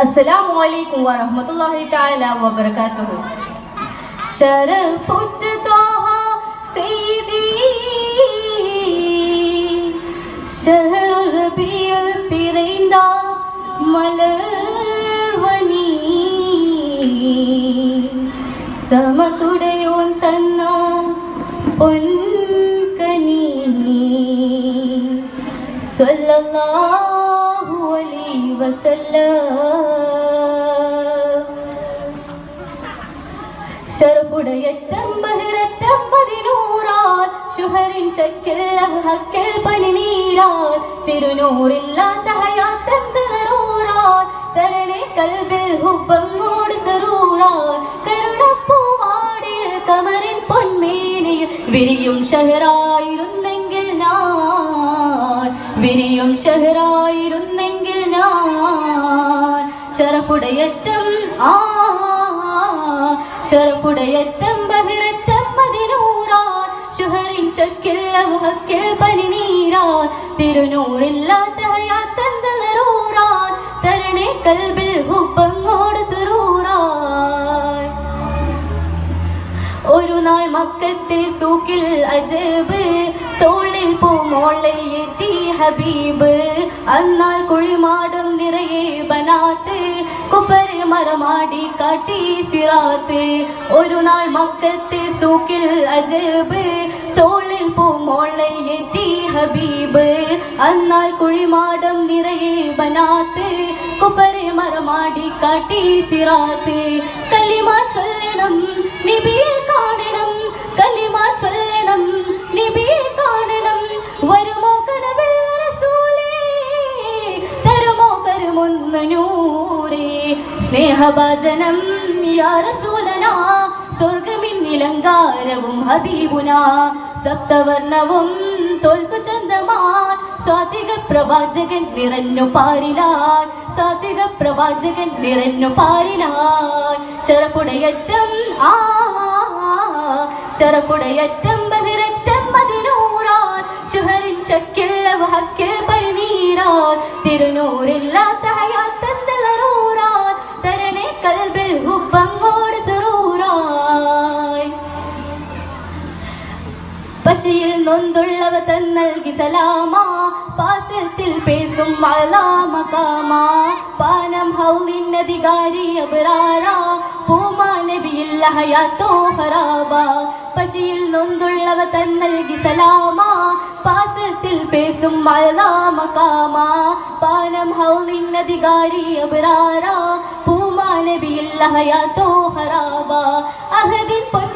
السلام عليكم ورحمة الله تعالى وبركاته. شرف الطه سيدي. شهر ربيع பிறந்தா மலர்வனி சமத்துடையோன் தன்னா பொன்கனி சொல்லலாம் അലൈഹി വസല്ലം ഷറഫുടയറ്റം ബഹിരറ്റം മതിനൂറാൽ ഷുഹറിൻ ശക്കിൽ ഹക്കിൽ പനിനീരാൽ തിരുനൂറില്ലാത്ത ഹയാത്തെന്തൂറാൽ തരണേ കൽബിൽ ഹുബങ്ങോട് സറൂറാൽ കരുണപ്പൂവാടിൽ കമറിൻ പൊന്മേനിയിൽ വിരിയും ഷഹറായിരുന്നെങ്കിൽ ഞാൻ വിരിയും ഷഹറായിരുന്നെങ്കിൽ ഞാൻ. ഷറഫുടയറ്റം ആ ഷറഫുടയറ്റം ബഹിരറ്റം പതിനൂറാ ഷുഹറിൻ ശക്കിൽ അവഹക്കിൽ പനിനീരാൻ. തിരുനൂറില്ലാത്ത ഹയാത്തെന്തൂറാൻ തരണേ കൽബിൽ ഹുബങ്ങോട് സുറൂറാൻ. ഒരു നാൾ മക്കത്തെ സൂക്കിൽ അജബ് തോളിൽ പൂമോളെ എത്തി ഹബീബ് അന്നാൽ കുഴിമാടും നിറയെ ബനാത്ത് കുപ്പര് മരമാടി കാട്ടി സിറാത്ത് ഒരു നാൾ മക്കത്തെ സൂക്കിൽ അജബ് തോളിൽ പൂമോളെ എത്തി ഹബീബ് അന്നാൽ കുഴിമാടം നിറയെ ബനാത്ത് കുപ്പര് മരമാടി കാട്ടി സിറാത്ത് കലിമ ചൊല്ലണം നിബിയെ റസൂലനാ സ്വർഗമിന്നിലങ്കാരവും ഹബീബുന. സപ്തവർണവും തോൽക്കു ചന്തമാൻ സാത്വിക പ്രവാചകൻ നിറഞ്ഞു പാരിലാൻ. സാത്വിക പ്രവാചകൻ നിറഞ്ഞു പാരിലാൻ. ശരപ്പുടയറ്റം ആ ശരപ്പുടയറ്റം ബഹിരറ്റം മതിനൂറാൻ. ഷുഹറിൻ ശക്കിൽ ഹക്കിൽ പനിനീരാൻ തിരുനൂറില്ലാത്ത പശിയിൽ നൊന്തുള്ളവ തൻ നൽകി സലാമാ പാസ്യത്തിൽ പേസും അലാമകാമാ പാനം ഹൗലിനധികാരി അബ്രാറ പൂമാ നബിയില്ല ഹയാത്തോ ഹറാബ. പശിയിൽ നൊന്തുള്ളവ തൻ നൽകി സലാമാ പാസത്തിൽ പേസും അലാമകാമാ പാനം ഹൗലിനധികാരി അപരാരാ പൂമാനബിയില്ല ഹയാത്തോ ഹറാബ. അഹദിൻ പൊൻവരും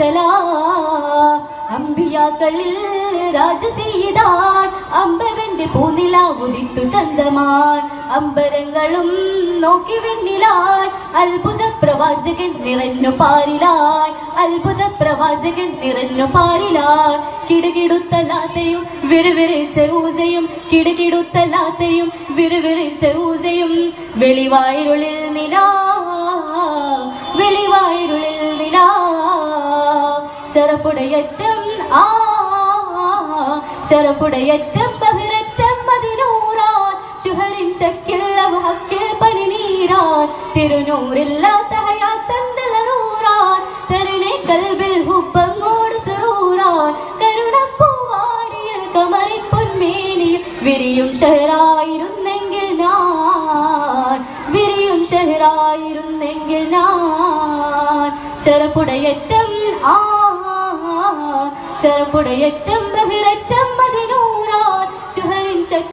സാദരം സലാം അമ്പിയാക്കളിൽ രാജസീതാൻ. അമ്പവന്റെ പൂനില ഉദിത്തു ചന്തമാൻ. അമ്പരങ്ങളും നോക്കി വെണ്ണിലാൻ. അത്ഭുത പ്രവാചകൻ നിറഞ്ഞു പാരിലാൻ. അത്ഭുത പ്രവാചകൻ നിറഞ്ഞു പാരിലാൻ. കിടുകിടുത്തല്ലാത്തയും വിറുവിറിച്ച ഊസയും കിടുകിടുത്തല്ലാത്തയും വിറുവിറിച്ച ഊസയും വെളിവായിരുളിൽ നിലാ. വെളിവായിരുളിൽ ശരഫുടയറ്റം ആ ശരഫുടയറ്റം ബഹിരറ്റം മതിനൂറാൻ ഷുഹറിൻ ശക്കിൽ ഹക്കിൽ പനിനീരാൻ തിരുനൂറില്ലാത്ത ഹയാത്തെന്തൂറാൻ തരണേ കൽബിൽ ഹുബങ്ങോട് സുറൂറാൻ കരുണപ്പൂവാടിയിൽ കമറിൻ പൊന്മേനിയിൽ വിരിയും ഷഹറായിരുന്നെങ്കിൽ ഞാൻ വിരിയും ഷഹറായിരുന്നെങ്കിൽ ഞാൻ ശരപ്പുടയറ്റം ആ ശരപ്പുടയറ്റം ബഹിരറ്റം